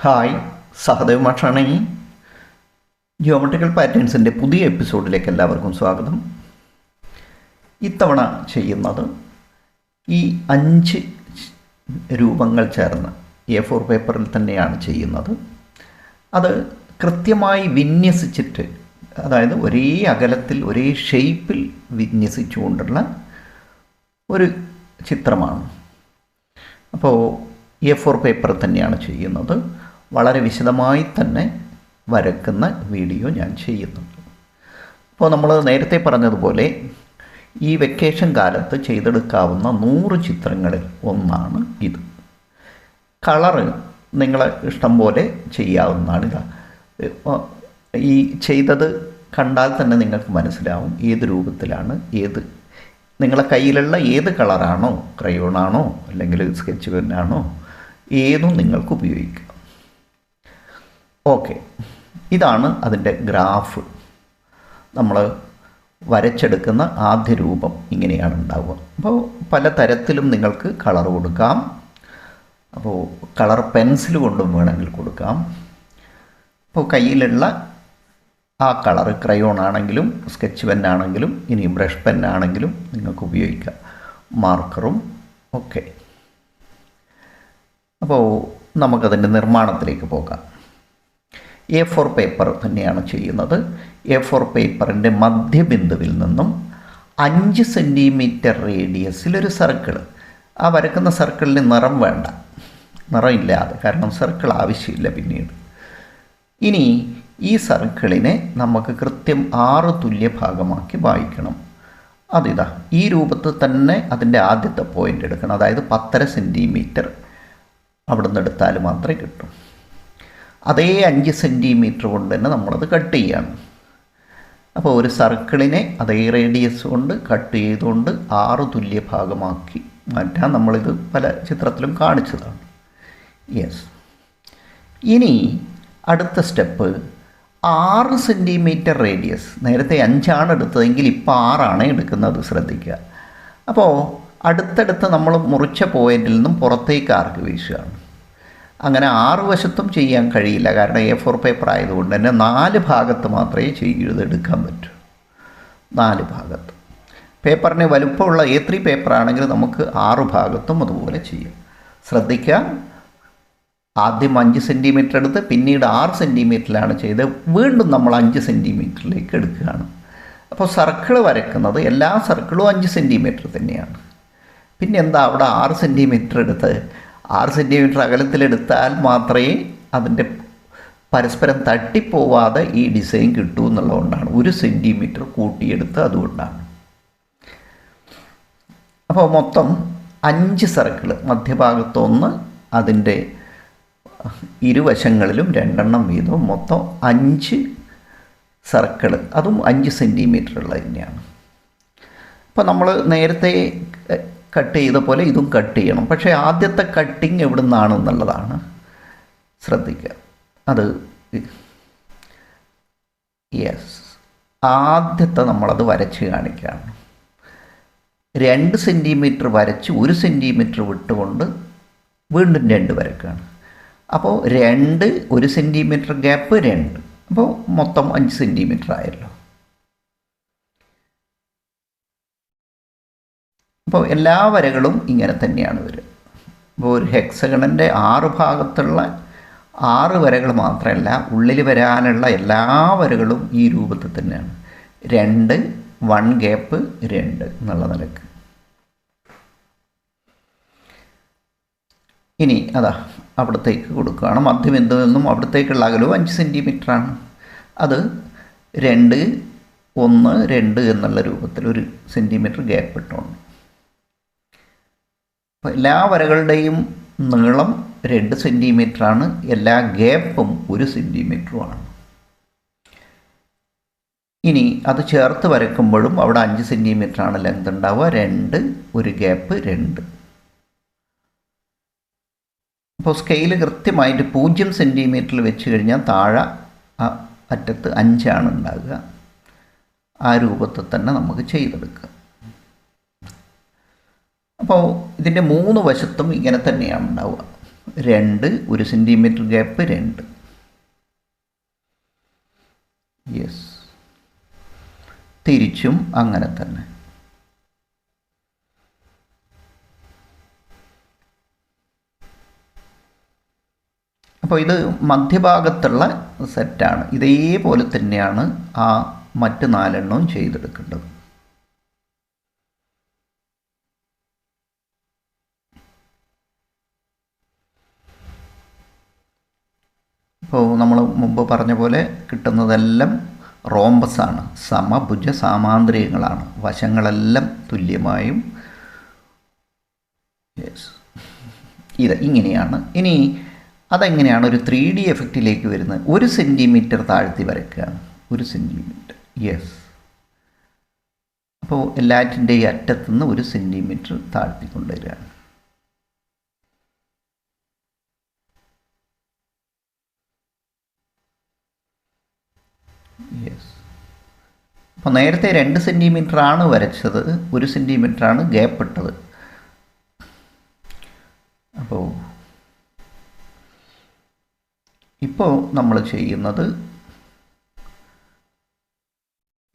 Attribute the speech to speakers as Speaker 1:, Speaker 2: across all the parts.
Speaker 1: Hi Sahadev മാഷാണ്. Geometrical പാറ്റേൺസിന്റെ പുതിയ എപ്പിസോഡിലേക്ക് എല്ലാവർക്കും സ്വാഗതം. ഇത്തവണ ചെയ്യുന്നത് ഈ അഞ്ച് രൂപങ്ങൾ ചേർന്ന് എ ഫോർ പേപ്പറിൽ തന്നെയാണ് ചെയ്യുന്നത്. അത് കൃത്യമായി വിന്യസിച്ചിട്ട് അതായത് ഒരേ അകലത്തിൽ ഒരേ ഷേപ്പിൽ വിന്യസിച്ചുകൊണ്ടുള്ള ഒരു ചിത്രമാണ്. അപ്പോൾ എ ഫോർ പേപ്പർ തന്നെയാണ് ചെയ്യുന്നത്. വളരെ വിശദമായി തന്നെ വരക്കുന്ന വീഡിയോ ഞാൻ ചെയ്യുന്നുണ്ട് അപ്പോൾ നമ്മൾ നേരത്തെ പറഞ്ഞതുപോലെ ഈ വെക്കേഷൻ കാലത്ത് ചെയ്തെടുക്കാവുന്ന നൂറ് ചിത്രങ്ങളിൽ ഒന്നാണ് ഇത്. കളറ് നിങ്ങളെ ഇഷ്ടം പോലെ ചെയ്യാവുന്നതാണ് ഇതാ. ഈ ചെയ്തത് കണ്ടാൽ തന്നെ നിങ്ങൾക്ക് മനസ്സിലാവും ഏത് രൂപത്തിലാണ് ഏത്. നിങ്ങളെ കയ്യിലുള്ള ഏത് കളറാണോ ക്രയോണാണോ അല്ലെങ്കിൽ സ്കെച്ച് പെന്നാണോ ഏതും നിങ്ങൾക്ക് ഉപയോഗിക്കാം. ഓക്കെ. ഇതാണ് അതിന്റെ ഗ്രാഫ്. നമ്മൾ വരച്ചെടുക്കുന്ന ആദ്യ രൂപം ഇങ്ങനെയാണ് ഉണ്ടാവുക. അപ്പോൾ പല തരത്തിലും നിങ്ങൾക്ക് കളർ കൊടുക്കാം. അപ്പോൾ കളർ പെൻസിൽ കൊണ്ടും വേണമെങ്കിൽ കൊടുക്കാം. അപ്പോൾ കയ്യിലുള്ള ആ കളർ ക്രയോൺ ആണെങ്കിലും സ്കെച്ച് പെൻ ആണെങ്കിലും ഇനി ബ്രഷ് പെൻ ആണെങ്കിലും നിങ്ങൾക്ക് ഉപയോഗിക്കാം. മാർക്കറും ഒക്കെ. അപ്പോൾ നമുക്കതിന്റെ നിർമ്മാണത്തിലേക്ക് പോകാം. എ ഫോർ പേപ്പർ തന്നെയാണ് ചെയ്യുന്നത്. എ ഫോർ പേപ്പറിന്റെ മധ്യബിന്ദുവിൽ നിന്നും അഞ്ച് സെന്റിമീറ്റർ റേഡിയസിൽ ഒരു സർക്കിൾ ആ വരക്കുന്ന സർക്കിളിന് നിറം വേണ്ട. നിറം ഇല്ലാതെ കാരണം സർക്കിൾ ആവശ്യമില്ല പിന്നീട്. ഇനി ഈ സർക്കിളിനെ നമുക്ക് കൃത്യം ആറ് തുല്യ ഭാഗമാക്കി വായിക്കണം. അതിതാ ഈ രൂപത്തിൽ തന്നെ അതിന്റെ ആദ്യത്തെ പോയിന്റ് എടുക്കണം. അതായത് പത്തര സെന്റിമീറ്റർ അവിടെ നിന്ന് എടുത്താൽ മാത്രമേ കിട്ടും. അതേ അഞ്ച് സെന്റിമീറ്റർ കൊണ്ട് തന്നെ നമ്മളത് കട്ട് ചെയ്യുകയാണ് അപ്പോൾ ഒരു സർക്കിളിനെ അതേ റേഡിയസ് കൊണ്ട് കട്ട് ചെയ്തുകൊണ്ട് ആറ് തുല്യ ഭാഗമാക്കി മാറ്റാൻ നമ്മളിത് പല ചിത്രത്തിലും കാണിച്ചതാണ്. യെസ് ഇനി അടുത്ത സ്റ്റെപ്പ് ആറ് സെന്റിമീറ്റർ റേഡിയസ് നേരത്തെ അഞ്ചാണ് എടുത്തതെങ്കിൽ ഇപ്പോൾ ആറാണ് എടുക്കുന്നത് ശ്രദ്ധിക്കുക. അപ്പോൾ അടുത്തടുത്ത് നമ്മൾ മുറിച്ച പോയിന്റിൽ നിന്നും പുറത്തേക്ക് ആർക്ക് വീശുകയാണ്? അങ്ങനെ ആറ് വശത്തും ചെയ്യാൻ കഴിയില്ല. കാരണം എ ഫോർ പേപ്പർ ആയതുകൊണ്ട് തന്നെ നാല് ഭാഗത്ത് മാത്രമേ ചെയ്തെടുക്കാൻ പറ്റൂ. നാല് ഭാഗത്ത്. പേപ്പറിന് വലുപ്പമുള്ള എ ത്രീ പേപ്പർ ആണെങ്കിൽ നമുക്ക് ആറ് ഭാഗത്തും അതുപോലെ ചെയ്യാം. ശ്രദ്ധിക്കുക ആദ്യം അഞ്ച് സെന്റിമീറ്റർ എടുത്ത് പിന്നീട് ആറ് സെന്റിമീറ്ററിലാണ് ചെയ്ത് വീണ്ടും നമ്മൾ അഞ്ച് സെന്റിമീറ്ററിലേക്ക് എടുക്കുകയാണ്. അപ്പോൾ സർക്കിൾ വരയ്ക്കുന്നത് എല്ലാ സർക്കിളും അഞ്ച് സെന്റിമീറ്റർ തന്നെയാണ്. പിന്നെ എന്താ അവിടെ ആറ് സെന്റിമീറ്റർ എടുത്ത് ആറ് സെന്റിമീറ്റർ അകലത്തിലെടുത്താൽ മാത്രമേ അതിന്റെ പരസ്പരം തട്ടിപ്പോവാതെ ഈ ഡിസൈൻ കിട്ടൂ എന്നുള്ളതുകൊണ്ടാണ്. ഒരു സെന്റിമീറ്റർ കൂട്ടിയെടുത്ത് അതുകൊണ്ടാണ്. അപ്പോൾ മൊത്തം അഞ്ച് സർക്കിൾ മധ്യഭാഗത്തൊന്ന് അതിന്റെ ഇരുവശങ്ങളിലും രണ്ടെണ്ണം വീതവും മൊത്തം അഞ്ച് സർക്കിൾ അതും അഞ്ച് സെന്റിമീറ്റർ ഉള്ളത് തന്നെയാണ്. അപ്പോൾ നമ്മൾ നേരത്തെ കട്ട് ചെയ്ത പോലെ ഇതും കട്ട് ചെയ്യണം. പക്ഷേ ആദ്യത്തെ കട്ടിങ് എവിടെ നിന്നാണ് എന്നുള്ളതാണ് ശ്രദ്ധിക്കുക. അത് യെസ് ആദ്യത്തെ നമ്മളത് വരച്ച് കാണിക്കുകയാണ്. രണ്ട് സെന്റിമീറ്റർ വരച്ച് ഒരു സെന്റിമീറ്റർ വിട്ടുകൊണ്ട് വീണ്ടും രണ്ട് വരക്കുകയാണ്. അപ്പോൾ രണ്ട് ഒരു സെന്റിമീറ്റർ ഗ്യാപ്പ് രണ്ട്. അപ്പോൾ മൊത്തം അഞ്ച് സെന്റിമീറ്റർ ആയല്ലോ. അപ്പോൾ എല്ലാ വരകളും ഇങ്ങനെ തന്നെയാണ് വരിക അപ്പോൾ ഒരു ഹെക്സഗണന്റെ ആറ് ഭാഗത്തുള്ള ആറ് വരകൾ മാത്രമല്ല ഉള്ളിൽ വരാനുള്ള എല്ലാ വരകളും ഈ രൂപത്തിൽ തന്നെയാണ്. രണ്ട് വൺ ഗ്യാപ്പ് രണ്ട് എന്നുള്ള നിലയ്ക്ക്. ഇനി അതാ അവിടത്തേക്ക് കൊടുക്കുകയാണ്. മധ്യബിന്ദു നിന്നും അവിടത്തേക്കുള്ള അകലവും അഞ്ച് സെന്റിമീറ്ററാണ് അത് രണ്ട് ഒന്ന് രണ്ട് എന്നുള്ള രൂപത്തിൽ ഒരു സെന്റിമീറ്റർ ഗ്യാപ്പ് ഇട്ടുകൊണ്ട് അപ്പോൾ എല്ലാ വരകളുടെയും നീളം രണ്ട് സെന്റിമീറ്ററാണ് എല്ലാ ഗ്യാപ്പും ഒരു സെന്റിമീറ്ററുമാണ് ഇനി അത് ചേർത്ത് വരയ്ക്കുമ്പോഴും അവിടെ അഞ്ച് സെന്റിമീറ്ററാണ് ലെങ്ത് ഉണ്ടാവുക. രണ്ട് ഒരു ഗ്യാപ്പ് രണ്ട്. അപ്പോൾ സ്കെയിൽ കൃത്യമായിട്ട് പൂജ്യം സെന്റിമീറ്ററിൽ വെച്ച് കഴിഞ്ഞാൽ താഴെ അറ്റത്ത് അഞ്ചാണ് ഉണ്ടാകുക ആ രൂപത്തിൽ തന്നെ നമുക്ക് ചെയ്തെടുക്കുക അപ്പോൾ ഇതിന്റെ മൂന്ന് വശത്തും ഇങ്ങനെ തന്നെയാണ് ഉണ്ടാവുക. രണ്ട് ഒരു സെന്റിമീറ്റർ ഗ്യാപ്പ് രണ്ട്. യെസ് തിരിച്ചും അങ്ങനെ തന്നെ. അപ്പോൾ ഇത് മധ്യഭാഗത്തുള്ള സെറ്റാണ് ഇതേപോലെ തന്നെയാണ് ആ മറ്റ് നാലെണ്ണവും ചെയ്തെടുക്കേണ്ടത്. ഇപ്പോൾ നമ്മൾ മുമ്പ് പറഞ്ഞ പോലെ കിട്ടുന്നതെല്ലാം റോംബസാണ് സമഭുജ സാമാന്ത്രികങ്ങളാണ്. വശങ്ങളെല്ലാം തുല്യമായും ഇത് ഇങ്ങനെയാണ്. ഇനി അതെങ്ങനെയാണ് ഒരു ത്രീ ഡി എഫക്റ്റിലേക്ക് വരുന്നത്? ഒരു സെന്റിമീറ്റർ താഴ്ത്തി വരയ്ക്കുകയാണ്. ഒരു സെന്റിമീറ്റർ യെസ്. അപ്പോൾ എല്ലാറ്റിന്റെയും അറ്റത്തുനിന്ന് ഒരു സെന്റിമീറ്റർ താഴ്ത്തി കൊണ്ടുവരികയാണ് യെസ് അപ്പോൾ നേരത്തെ രണ്ട് സെന്റിമീറ്റർ ആണ് വരച്ചത് ഒരു സെന്റിമീറ്റർ ആണ് ഗ്യാപ്പ് ഇട്ടത്. അപ്പോൾ ഇപ്പോൾ നമ്മൾ ചെയ്യുന്നത്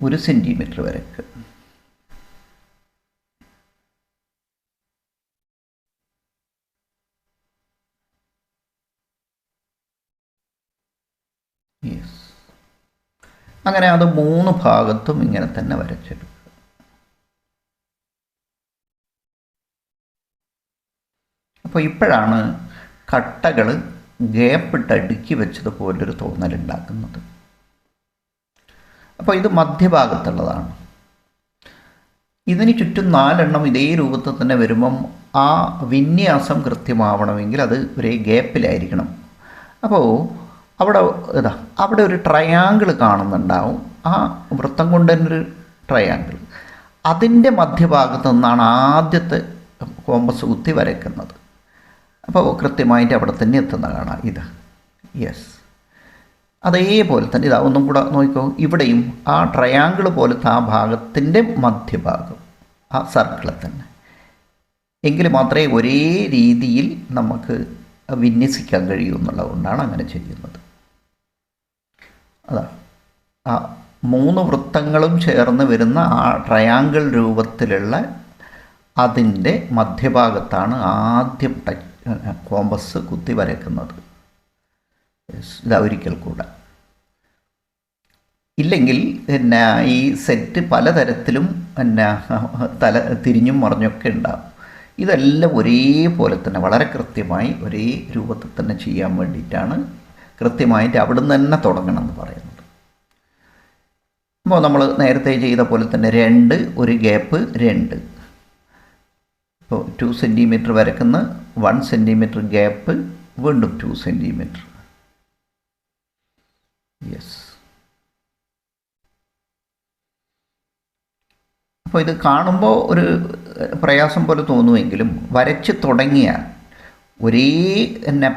Speaker 1: ഒരു സെന്റിമീറ്റർ വരയ്ക്ക്. യെസ് അങ്ങനെ അത് മൂന്ന് ഭാഗത്തും ഇങ്ങനെ തന്നെ വരച്ചിട്ടു അപ്പോൾ ഇപ്പോഴാണ് കട്ടകൾ ഗ്യാപ്പിട്ട് അടുക്കി വെച്ചതുപോലൊരു തോന്നലുണ്ടാക്കുന്നത്. അപ്പോൾ ഇത് മധ്യഭാഗത്തുള്ളതാണ്. ഇതിന് ചുറ്റും നാലെണ്ണം ഇതേ രൂപത്തിൽ തന്നെ വരുമ്പം ആ വിന്യാസം കൃത്യമാവണമെങ്കിൽ അത് ഒരേ ഗ്യാപ്പിലായിരിക്കണം. അപ്പോൾ അവിടെ ഇതാ അവിടെ ഒരു ട്രയാങ്കിൾ കാണുന്നുണ്ടാവും. ആ വൃത്തം കൊണ്ട് തന്നെ ഒരു ട്രയാങ്കിൾ അതിന്റെ മധ്യഭാഗത്തു നിന്നാണ് ആദ്യത്തെ കോമ്പസ് കുത്തി വരയ്ക്കുന്നത്. അപ്പോൾ കൃത്യമായിട്ട് അവിടെ തന്നെ എത്തുന്ന കാണാം ഇത്. യെസ് അതേപോലെ തന്നെ ഇതാ ഒന്നും കൂടെ നോക്കിക്കോ. ഇവിടെയും ആ ട്രയാങ്കിൾ പോലത്തെ ആ ഭാഗത്തിന്റെ മധ്യഭാഗം ആ സർക്കിളിൽ തന്നെ. എങ്കിൽ മാത്രമേ ഒരേ രീതിയിൽ നമുക്ക് വിന്യസിക്കാൻ കഴിയൂ എന്നുള്ളതുകൊണ്ടാണ് അങ്ങനെ ചെയ്യുന്നത്. അതാ ആ മൂന്ന് വൃത്തങ്ങളും ചേർന്ന് വരുന്ന ആ ട്രയാങ്കിൾ രൂപത്തിലുള്ള അതിന്റെ മധ്യഭാഗത്താണ് ആദ്യം കോമ്പസ് കുത്തി വരയ്ക്കുന്നത്. ഇതാ ഒരിക്കൽ കൂടെ. ഇല്ലെങ്കിൽ പിന്നെ ഈ സെറ്റ് പലതരത്തിലും പിന്നെ തല തിരിഞ്ഞും മറിഞ്ഞൊക്കെ ഉണ്ടാകും ഇതെല്ലാം ഒരേപോലെ തന്നെ വളരെ കൃത്യമായി ഒരേ രൂപത്തിൽ തന്നെ ചെയ്യാൻ വേണ്ടിയിട്ടാണ് കൃത്യമായിട്ട് അവിടുന്ന് തന്നെ തുടങ്ങണം എന്ന് പറയുന്നത് അപ്പോൾ നമ്മൾ നേരത്തെ ചെയ്ത പോലെ തന്നെ രണ്ട് ഒരു ഗ്യാപ്പ് രണ്ട്. ഇപ്പോൾ ടു സെന്റിമീറ്റർ വരക്കുന്ന വൺ സെന്റിമീറ്റർ ഗ്യാപ്പ് വീണ്ടും ടു സെന്റിമീറ്റർ യെസ് അപ്പോൾ ഇത് കാണുമ്പോൾ ഒരു പ്രയാസം പോലെ തോന്നുമെങ്കിലും വരച്ച് തുടങ്ങിയാൽ ഒരേ എന്നെ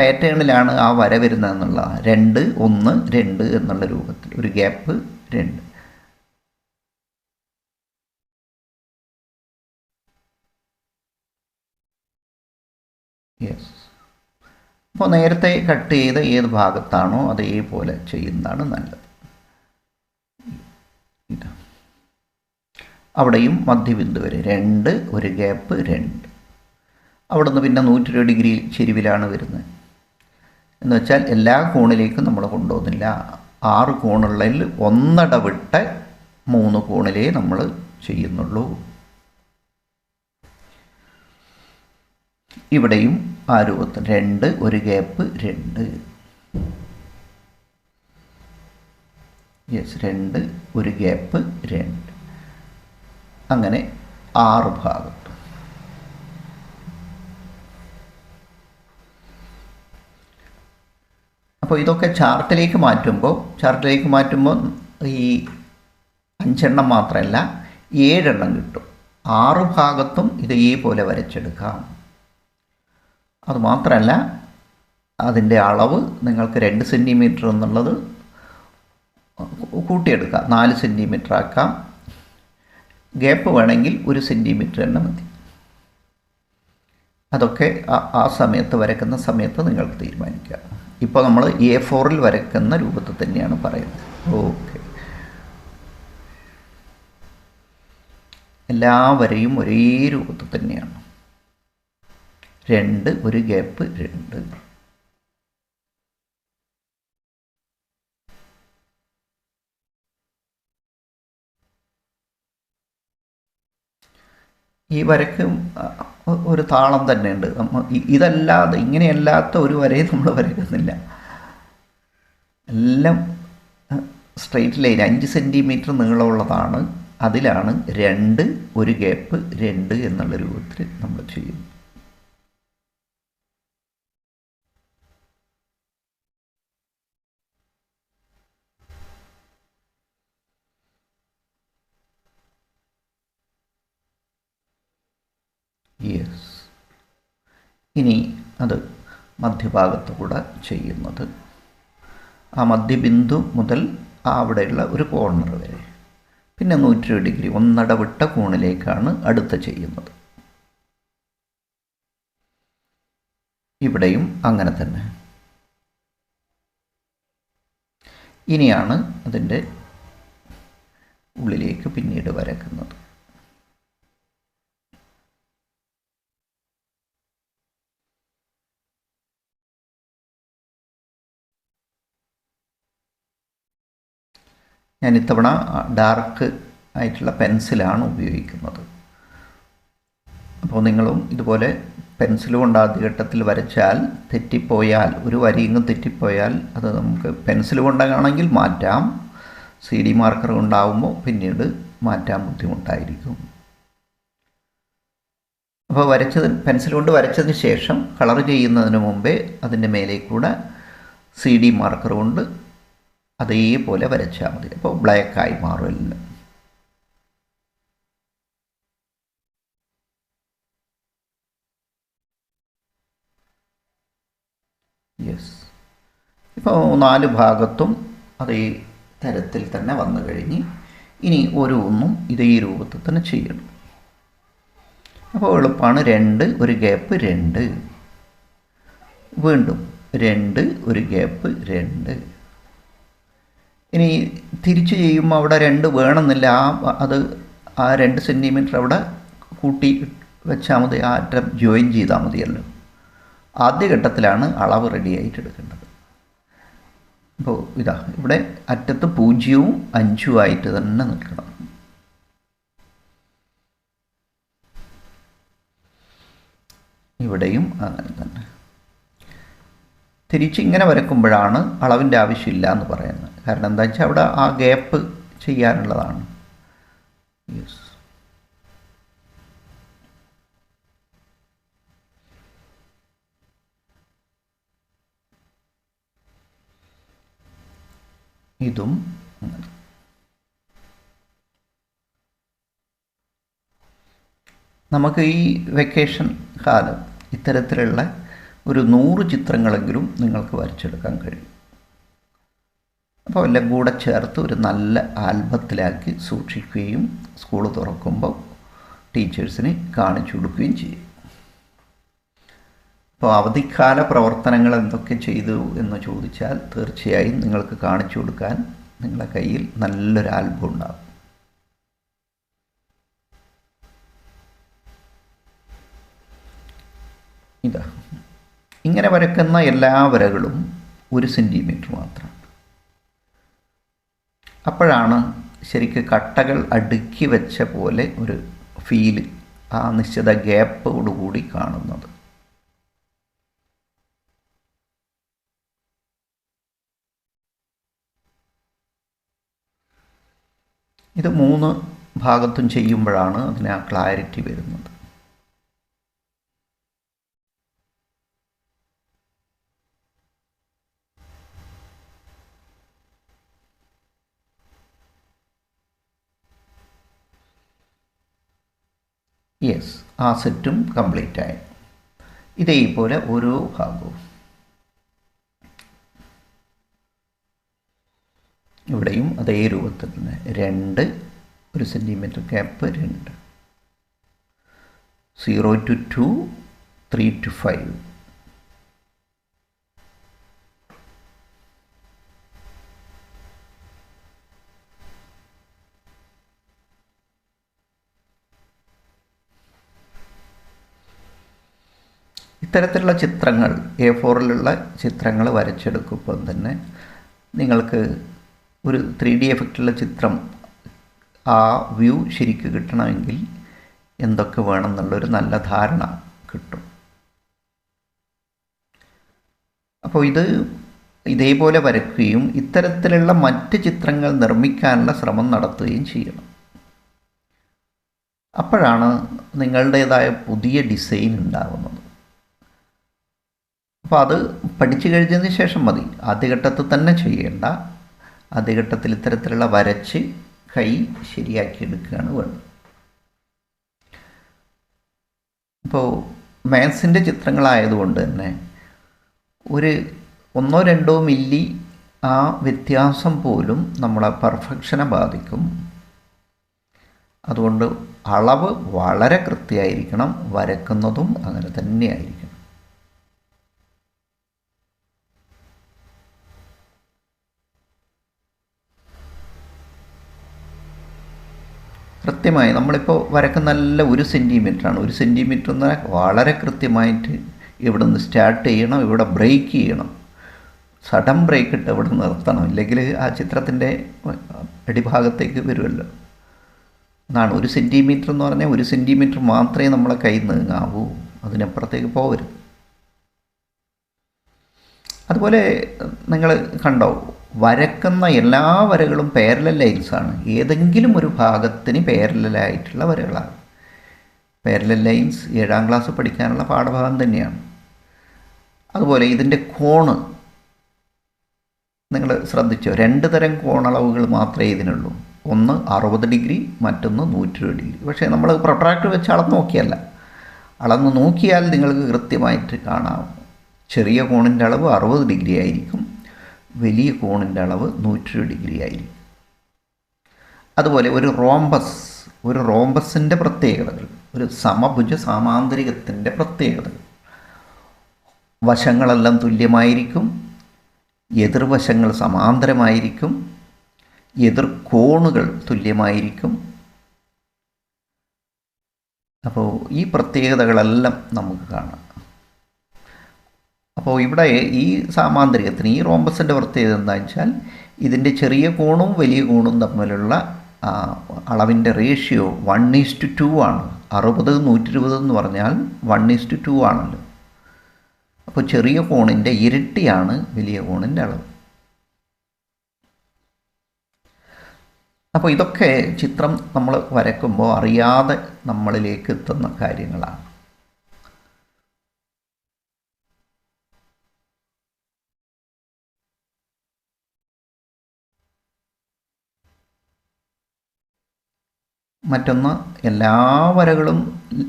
Speaker 1: പാറ്റേണിലാണ് ആ വര വരുന്നതെന്നുള്ള രണ്ട് ഒന്ന് രണ്ട് എന്നുള്ള രൂപത്തിൽ. ഒരു ഗ്യാപ്പ് രണ്ട്. യെസ് അപ്പോൾ നേരത്തെ കട്ട് ചെയ്ത ഏത് ഭാഗത്താണോ അതേപോലെ ചെയ്യുന്നതാണ് നല്ലത്. അവിടെയും മധ്യബിന്ദു വരെ. രണ്ട് ഒരു ഗ്യാപ്പ് രണ്ട്. അവിടുന്ന് പിന്നെ നൂറ്റി ഡിഗ്രി ചെരിവിലാണ് വരുന്നത്. എന്ന് വെച്ചാൽ എല്ലാ കോണിലേക്കും നമ്മൾ കൊണ്ടുപോകുന്നില്ല. ആറ് കോണുള്ളതിൽ ഒന്നടവിട്ട് മൂന്ന് കോണിലേ നമ്മൾ ചെയ്യുന്നുള്ളൂ. ഇവിടെയും ആ രൂപത്തിൽ രണ്ട് ഒരു ഗ്യാപ്പ് രണ്ട്. യെസ് രണ്ട് ഒരു ഗ്യാപ്പ് രണ്ട്. അങ്ങനെ ആറ് ഭാഗത്ത് അപ്പോൾ ഇതൊക്കെ ചാർട്ടിലേക്ക് മാറ്റുമ്പോൾ ചാർട്ടിലേക്ക് മാറ്റുമ്പോൾ ഈ അഞ്ചെണ്ണം മാത്രമല്ല ഏഴെണ്ണം കിട്ടും. ആറ് ഭാഗത്തും ഇതേപോലെ വരച്ചെടുക്കാം. അതുമാത്രമല്ല അതിന്റെ അളവ് നിങ്ങൾക്ക് രണ്ട് സെന്റിമീറ്റർ എന്നുള്ളത് കൂട്ടിയെടുക്കാം. നാല് സെന്റിമീറ്റർ ആക്കാം. ഗ്യാപ്പ് വേണമെങ്കിൽ ഒരു സെന്റിമീറ്റർ തന്നെ മതി. അതൊക്കെ ആ- സമയത്ത് വരക്കുന്ന സമയത്ത് നിങ്ങൾക്ക് തീരുമാനിക്കാം. ഇപ്പോൾ നമ്മൾ എ ഫോറിൽ വരയ്ക്കുന്ന രൂപത്തിൽ തന്നെയാണ് പറയുന്നത്. ഓക്കെ എല്ലാ വരയും ഒരേ രൂപത്തിൽ തന്നെയാണ്. രണ്ട് ഒരു ഗ്യാപ്പ് രണ്ട്. ഈ വരയ്ക്ക് ഒരു താളം തന്നെയുണ്ട്. നമ്മൾ ഇതല്ലാതെ ഇങ്ങനെയല്ലാത്ത ഒരു വരയും നമ്മൾ വരയ്ക്കുന്നില്ല. എല്ലാം സ്ട്രെയിറ്റ് ലൈൻ അഞ്ച് സെന്റിമീറ്റർ നീളമുള്ളതാണ്. അതിലാണ് രണ്ട് ഒരു ഗ്യാപ്പ് രണ്ട് എന്നുള്ള രൂപത്തിൽ നമ്മൾ ചെയ്യുന്നത്. യെസ് ഇനി അത് മധ്യഭാഗത്ത് കൂടെ ചെയ്യുന്നത്. ആ മധ്യബിന്ദു മുതൽ അവിടെയുള്ള ഒരു കോർണർ വരെ. പിന്നെ നൂറ്റി ഡിഗ്രി ഒന്നടവിട്ട കോണിലേക്കാണ് അടുത്ത ചെയ്യുന്നത്. ഇവിടെയും അങ്ങനെ തന്നെ. ഇനിയാണ് അതിന്റെ ഉള്ളിലേക്ക് പിന്നീട് വരക്കുന്നത്. ഞാൻ ഇത്തവണ ഡാർക്ക് ആയിട്ടുള്ള പെൻസിലാണ് ഉപയോഗിക്കുന്നത്. അപ്പോൾ നിങ്ങളും ഇതുപോലെ പെൻസിൽ കൊണ്ട് ആദ്യഘട്ടത്തിൽ വരച്ചാൽ തെറ്റിപ്പോയാൽ ഒരു വരിയിങ്ങ് തെറ്റിപ്പോയാൽ അത് നമുക്ക് പെൻസിൽ കൊണ്ടാണെങ്കിൽ മാറ്റാം. സി ഡി മാർക്കർ കൊണ്ടാവുമ്പോൾ പിന്നീട് മാറ്റാൻ ബുദ്ധിമുട്ടായിരിക്കും. അപ്പോൾ വരച്ചത് പെൻസിൽ കൊണ്ട് വരച്ചതിന് ശേഷം കളർ ചെയ്യുന്നതിന് മുമ്പേ അതിന്റെ മേലെ കൂടെ സി ഡി മാർക്കർ കൊണ്ട് അതേപോലെ വരച്ചാൽ മതി. അപ്പോൾ ബ്ലാക്കായി മാറുമല്ല യെസ് ഇപ്പോൾ നാല് ഭാഗത്തും അതേ തരത്തിൽ തന്നെ വന്നു കഴിഞ്ഞ് ഇനി ഓരോന്നും ഇതേ രൂപത്തിൽ തന്നെ ചെയ്യണം. അപ്പോൾ എളുപ്പമാണ്. രണ്ട് ഒരു ഗ്യാപ്പ് രണ്ട്. വീണ്ടും രണ്ട് ഒരു ഗ്യാപ്പ് രണ്ട്. ഇനി തിരിച്ചു ചെയ്യുമ്പോൾ അവിടെ രണ്ട് വേണമെന്നില്ല. ആ അത് ആ രണ്ട് സെന്റിമീറ്റർ അവിടെ കൂട്ടി വെച്ചാൽ മതി. ആ അറ്റം ജോയിൻ ചെയ്താൽ മതിയല്ലോ ആദ്യഘട്ടത്തിലാണ് അളവ് റെഡി ആയിട്ട് എടുക്കേണ്ടത്. അപ്പോൾ ഇതാ ഇവിടെ അറ്റത്ത് പൂജ്യവും അഞ്ചും ആയിട്ട് തന്നെ നിൽക്കണം. ഇവിടെയും അങ്ങനെ തന്നെ. തിരിച്ചിങ്ങനെ വരക്കുമ്പോഴാണ് അളവിന്റെ ആവശ്യമില്ല എന്ന് പറയുന്നത്. കാരണം എന്താ വെച്ചാൽ അവിടെ ആ ഗ്യാപ്പ് ചെയ്യാനുള്ളതാണ്. യെസ് ഇതും നമുക്ക് ഈ വെക്കേഷൻ കാലം ഇത്തരത്തിലുള്ള ഒരു നൂറ് ചിത്രങ്ങളെങ്കിലും നിങ്ങൾക്ക് വരച്ചെടുക്കാൻ കഴിയും. അപ്പോൾ എല്ലാം കൂടെ ചേർത്ത് ഒരു നല്ല ആൽബത്തിലാക്കി സൂക്ഷിക്കുകയും സ്കൂൾ തുറക്കുമ്പോൾ ടീച്ചേഴ്സിന് കാണിച്ചു കൊടുക്കുകയും ചെയ്യും. അപ്പോൾ അവധിക്കാല പ്രവർത്തനങ്ങൾ എന്തൊക്കെ ചെയ്തു എന്ന് ചോദിച്ചാൽ തീർച്ചയായും നിങ്ങൾക്ക് കാണിച്ചു കൊടുക്കാൻ നിങ്ങളുടെ കയ്യിൽ നല്ലൊരു ആൽബം ഉണ്ടാകും ഇതാ. ഇങ്ങനെ വരക്കുന്ന എല്ലാ വരകളും ഒരു സെന്റിമീറ്റർ മാത്രമാണ് അപ്പോഴാണ് ശരിക്ക് കട്ടകൾ അടുക്കി വെച്ച പോലെ ഒരു ഫീൽ ആ നിശ്ചിത ഗ്യാപ്പോടുകൂടി കാണുന്നത്. ഇത് മൂന്ന് ഭാഗത്തും ചെയ്യുമ്പോഴാണ് അതിന് ആ ക്ലാരിറ്റി വരുന്നത് യെസ് ആ സെറ്റും കംപ്ലീറ്റ് ആയി. ഇതേപോലെ ഓരോ ഭാഗവും. ഇവിടെയും അതേ രൂപത്തിൽ തന്നെ. രണ്ട് ഒരു സെന്റിമീറ്റർ ഗ്യാപ്പ് രണ്ട്. Zero two two three two five ഇത്തരത്തിലുള്ള ചിത്രങ്ങൾ എ ഫോറിലുള്ള ചിത്രങ്ങൾ വരച്ചെടുക്കുമ്പോൾ തന്നെ നിങ്ങൾക്ക് ഒരു ത്രീ ഡി എഫക്റ്റുള്ള ചിത്രം ആ വ്യൂ ശരിക്ക് കിട്ടണമെങ്കിൽ എന്തൊക്കെ വേണം എന്നുള്ളൊരു നല്ല ധാരണ കിട്ടും. അപ്പോൾ ഇത് ഇതേപോലെ വരയ്ക്കുകയും ഇത്തരത്തിലുള്ള മറ്റ് ചിത്രങ്ങൾ നിർമ്മിക്കാനുള്ള ശ്രമം നടത്തുകയും ചെയ്യണം. അപ്പോഴാണ് നിങ്ങളുടേതായ പുതിയ ഡിസൈൻ ഉണ്ടാകുന്നത് അപ്പോൾ അത് പഠിച്ചു കഴിഞ്ഞതിന് ശേഷം മതി. ആദ്യഘട്ടത്തിൽ തന്നെ ചെയ്യേണ്ട. ആദ്യഘട്ടത്തിൽ ഇത്തരത്തിലുള്ള വരച്ച് കൈ ശരിയാക്കി എടുക്കുകയാണ് വേണ്ടത്. ഇപ്പോൾ മാത്സിന്റെ ചിത്രങ്ങളായതുകൊണ്ട് തന്നെ ഒരു ഒന്നോ രണ്ടോ മില്ലി ആ വ്യത്യാസം പോലും നമ്മളെ പെർഫെക്ഷനെ ബാധിക്കും. അതുകൊണ്ട് അളവ് വളരെ കൃത്യമായിരിക്കണം. വരക്കുന്നതും അങ്ങനെ തന്നെയായിരിക്കണം. കൃത്യമായി നമ്മളിപ്പോൾ വരക്കുന്ന നല്ല ഒരു സെന്റിമീറ്ററാണ് ഒരു സെന്റിമീറ്റർ എന്ന് വളരെ കൃത്യമായിട്ട് ഇവിടെ നിന്ന് സ്റ്റാർട്ട് ചെയ്യണം ഇവിടെ ബ്രേക്ക് ചെയ്യണം. സഡൻ ബ്രേക്ക് ഇട്ട് ഇവിടെ നിർത്തണം. ഇല്ലെങ്കിൽ ആ ചിത്രത്തിന്റെ അടിഭാഗത്തേക്ക് വരുമല്ലോ. എന്നാണ്. ഒരു സെന്റിമീറ്റർ എന്ന് പറഞ്ഞാൽ ഒരു സെന്റിമീറ്റർ മാത്രമേ നമ്മളെ കൈ നീങ്ങാവൂ. അതിനപ്പുറത്തേക്ക് പോകരുത് അതുപോലെ നിങ്ങൾ കണ്ടോ വരക്കുന്ന എല്ലാ വരകളും പാരലൽ ലൈൻസാണ് ഏതെങ്കിലും ഒരു ഭാഗത്തിന് പാരലായിട്ടുള്ള വരകളാണ്. പാരലൽ ലൈൻസ് ഏഴാം ക്ലാസ് പഠിക്കാനുള്ള പാഠഭാഗം തന്നെയാണ്. അതുപോലെ ഇതിന്റെ കോണ് നിങ്ങൾ ശ്രദ്ധിച്ചോ? രണ്ട് തരം കോണളവുകൾ മാത്രമേ ഇതിനുള്ളൂ. ഒന്ന് അറുപത് ഡിഗ്രി മറ്റൊന്ന് നൂറ്റി ഇരുപത് ഡിഗ്രി. പക്ഷേ നമ്മൾ പ്രൊട്രാക്ടർ വെച്ച് അളന്ന് നോക്കിയല്ല. അളന്ന് നോക്കിയാൽ നിങ്ങൾക്ക് കൃത്യമായിട്ട് കാണാം. ചെറിയ കോണിന്റെ അളവ് അറുപത് ഡിഗ്രി ആയിരിക്കും. വലിയ കോണിന്റെ അളവ് നൂറ്റി ഡിഗ്രി ആയിരിക്കും. അതുപോലെ ഒരു റോംബസ് ഒരു റോംബസിന്റെ പ്രത്യേകതകൾ ഒരു സമഭുജ സാമാന്തരികത്തിന്റെ പ്രത്യേകതകൾ. വശങ്ങളെല്ലാം തുല്യമായിരിക്കും എതിർവശങ്ങൾ സമാന്തരമായിരിക്കും എതിർ കോണുകൾ തുല്യമായിരിക്കും. അപ്പോൾ ഈ പ്രത്യേകതകളെല്ലാം നമുക്ക് കാണാം. അപ്പോൾ ഇവിടെ ഈ സാമാന്തരികത്തിന് ഈ റോംബസിന്റെ പ്രത്യേകത എന്താണെന്ന് വെച്ചാൽ ഇതിന്റെ ചെറിയ കോണും വലിയ കോണും തമ്മിലുള്ള അളവിന്റെ റേഷ്യോ വൺ ഈസ്റ്റ് ടു ആണ്. അറുപത് നൂറ്റി ഇരുപത് എന്ന് പറഞ്ഞാൽ വൺ ഈസ്റ്റ് ടു ആണല്ലോ. അപ്പോൾ ചെറിയ കോണിന്റെ ഇരട്ടിയാണ് വലിയ കോണിന്റെ അളവ്. അപ്പോൾ ഇതൊക്കെ ചിത്രം നമ്മൾ വരയ്ക്കുമ്പോൾ അറിയാതെ നമ്മളിലേക്ക് എത്തുന്ന കാര്യങ്ങളാണ്. മറ്റൊന്ന് എല്ലാ വരകളും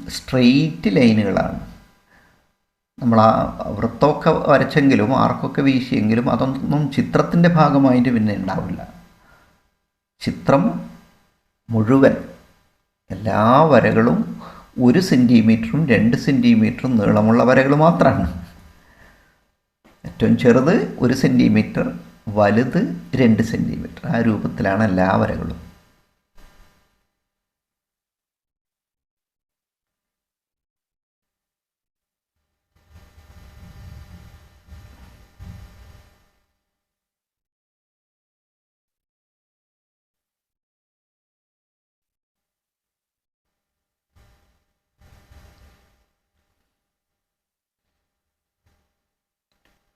Speaker 1: സ്ട്രെയിറ്റ് ലൈനുകളാണ് നമ്മൾ ആ വൃത്തമൊക്കെ വരച്ചെങ്കിലും ആർക്കൊക്കെ വീശിയെങ്കിലും അതൊന്നും ചിത്രത്തിന്റെ ഭാഗമായിട്ട് പിന്നെ ഉണ്ടാവില്ല. ചിത്രം മുഴുവൻ എല്ലാ വരകളും ഒരു സെന്റിമീറ്ററും രണ്ട് സെന്റിമീറ്ററും നീളമുള്ള വരകൾ മാത്രമാണ് ഏറ്റവും ചെറുത് ഒരു സെന്റിമീറ്റർ വലുത് രണ്ട് സെന്റിമീറ്റർ ആ രൂപത്തിലാണ് എല്ലാ വരകളും.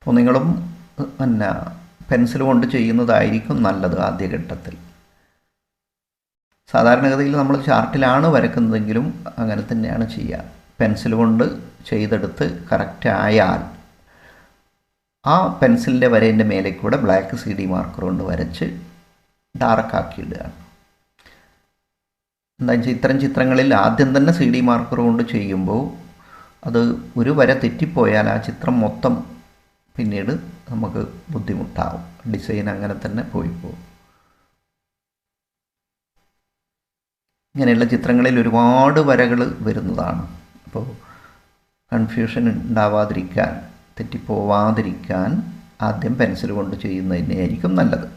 Speaker 1: അപ്പോൾ നിങ്ങളും പിന്നെ പെൻസിൽ കൊണ്ട് ചെയ്യുന്നതായിരിക്കും നല്ലത് ആദ്യഘട്ടത്തിൽ. സാധാരണഗതിയിൽ നമ്മൾ ചാർട്ടിലാണ് വരക്കുന്നതെങ്കിലും അങ്ങനെ തന്നെയാണ് ചെയ്യുക. പെൻസിൽ കൊണ്ട് ചെയ്തെടുത്ത് കറക്റ്റ് ആയാൽ ആ പെൻസിലിന്റെ വരേന്റെ മേലെ കൂടെ ബ്ലാക്ക് സി ഡി മാർക്കർ കൊണ്ട് വരച്ച് ഡാർക്കാക്കി ഇടുകയാണ് എന്താ വെച്ചാൽ ഇത്തരം ചിത്രങ്ങളിൽ ആദ്യം തന്നെ സി ഡി മാർക്കർ കൊണ്ട് ചെയ്യുമ്പോൾ അത് ഒരു വര തെറ്റിപ്പോയാൽ ആ ചിത്രം മൊത്തം പിന്നീട് നമുക്ക് ബുദ്ധിമുട്ടാവും. ഡിസൈൻ അങ്ങനെ തന്നെ പോയി പോകും. ഇങ്ങനെയുള്ള ചിത്രങ്ങളിൽ ഒരുപാട് വരകൾ വരുന്നതാണ്. അപ്പോൾ കൺഫ്യൂഷൻ ഉണ്ടാവാതിരിക്കാൻ തെറ്റിപ്പോവാതിരിക്കാൻ ആദ്യം പെൻസിൽ കൊണ്ട് ചെയ്യുന്നത് തന്നെയായിരിക്കും നല്ലത്.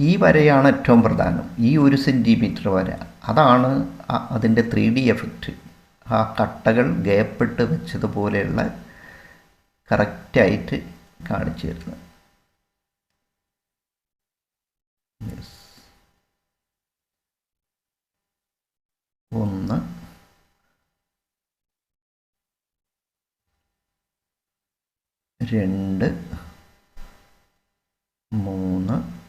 Speaker 1: ഈ വരയാണ് ഏറ്റവും പ്രധാനം. ഈ ഒരു സെന്റിമീറ്റർ വര. അതാണ് അതിന്റെ ത്രീ ഡി എഫക്റ്റ് ആ കട്ടകൾ ഗ്യാപ്പിട്ട് വെച്ചതുപോലെയുള്ള കറക്റ്റായിട്ട് കാണിച്ചു തരുന്നത്. ഒന്ന്. രണ്ട് മൂന്ന്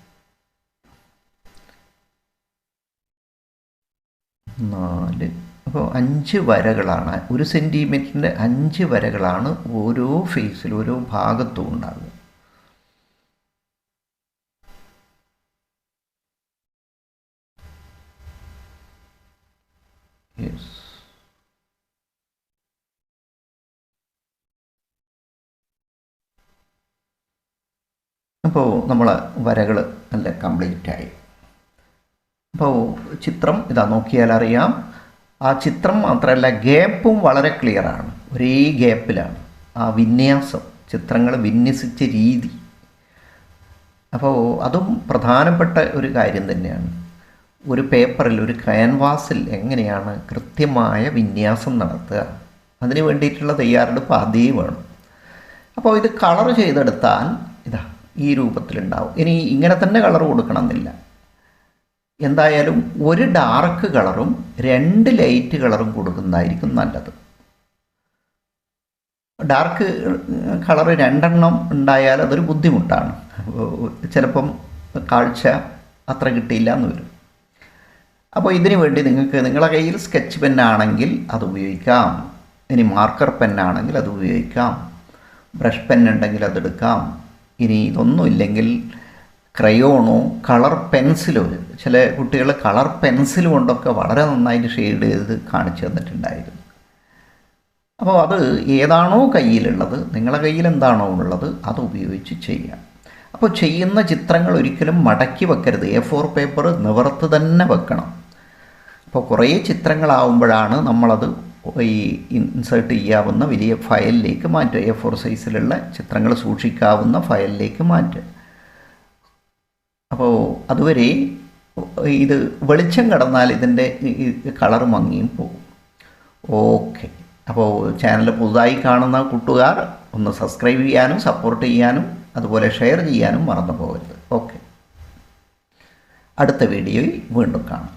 Speaker 1: നാല് അപ്പോൾ അഞ്ച് വരകളാണ് ഒരു സെന്റിമീറ്ററിന്റെ അഞ്ച് വരകളാണ് ഓരോ ഫേസിലും ഓരോ ഭാഗത്തും ഉണ്ടാകുക യെസ് അപ്പോൾ നമ്മൾ വരകൾ നല്ല കംപ്ലീറ്റ് ആയി അപ്പോൾ ചിത്രം ഇതാ നോക്കിയാൽ അറിയാം ആ ചിത്രം മാത്രമല്ല ഗ്യാപ്പും വളരെ ക്ലിയറാണ് ഒരേ ഗ്യാപ്പിലാണ്. ആ വിന്യാസം ചിത്രങ്ങൾ വിന്യസിച്ച രീതി. അപ്പോൾ അതും പ്രധാനപ്പെട്ട ഒരു കാര്യം തന്നെയാണ്. ഒരു പേപ്പറിൽ ഒരു ക്യാൻവാസിൽ എങ്ങനെയാണ് കൃത്യമായ വിന്യാസം നടത്തുക? അതിന് വേണ്ടിയിട്ടുള്ള തയ്യാറെടുപ്പ് അതേ വേണം. അപ്പോൾ ഇത് കളർ ചെയ്തെടുത്താൽ ഇതാ ഈ രൂപത്തിലുണ്ടാവും. ഇനി ഇങ്ങനെ തന്നെ കളർ കൊടുക്കണമെന്നില്ല. എന്തായാലും ഒരു ഡാർക്ക് കളറും രണ്ട് ലൈറ്റ് കളറും കൊടുക്കുന്നതായിരിക്കും നല്ലത്. ഡാർക്ക് കളർ രണ്ടെണ്ണം ഉണ്ടായാൽ അതൊരു ബുദ്ധിമുട്ടാണ്. ചിലപ്പം കാഴ്ച അത്ര കിട്ടിയില്ല എന്ന് വരും. അപ്പോൾ ഇതിനു വേണ്ടി നിങ്ങൾക്ക് നിങ്ങളുടെ കയ്യിൽ സ്കെച്ച് പെന്നാണെങ്കിൽ അത് ഉപയോഗിക്കാം. ഇനി മാർക്കർ പെന്നാണെങ്കിൽ അത് ഉപയോഗിക്കാം. ബ്രഷ് പെന്നുണ്ടെങ്കിൽ അതെടുക്കാം ഇനി ഇതൊന്നും ഇല്ലെങ്കിൽ ക്രയോണോ കളർ പെൻസിലോ ചില കുട്ടികൾ കളർ പെൻസിൽ കൊണ്ടൊക്കെ വളരെ നന്നായിട്ട് ഷെയ്ഡ് ചെയ്ത് കാണിച്ചു തന്നിട്ടുണ്ടായിരുന്നു. അപ്പോൾ അത് ഏതാണോ കയ്യിലുള്ളത് നിങ്ങളുടെ കയ്യിൽ എന്താണോ ഉള്ളത് അത് ഉപയോഗിച്ച് ചെയ്യാം അപ്പോൾ ചെയ്യുന്ന ചിത്രങ്ങൾ ഒരിക്കലും മടക്കി വെക്കരുത്. എ ഫോർ പേപ്പർ നിവർത്ത് തന്നെ വെക്കണം. അപ്പോൾ കുറേ ചിത്രങ്ങളാവുമ്പോഴാണ് നമ്മളത് ഈ ഇൻസേർട്ട് ചെയ്യാവുന്ന വലിയ ഫയലിലേക്ക് മാറ്റുക. എ ഫോർ സൈസിലുള്ള ചിത്രങ്ങൾ സൂക്ഷിക്കാവുന്ന ഫയലിലേക്ക് മാറ്റുക. അപ്പോൾ അതുവരെ ഇത് വെളിച്ചം കടന്നാൽ ഇതിന്റെ കളർ മങ്ങിയും പോകും. ഓക്കെ. അപ്പോൾ ചാനൽ പുതുതായി കാണുന്ന കൂട്ടുകാർ ഒന്ന് സബ്സ്ക്രൈബ് ചെയ്യാനും സപ്പോർട്ട് ചെയ്യാനും അതുപോലെ ഷെയർ ചെയ്യാനും മറന്നു പോകരുത്. ഓക്കെ. അടുത്ത വീഡിയോയിൽ വീണ്ടും കാണാം.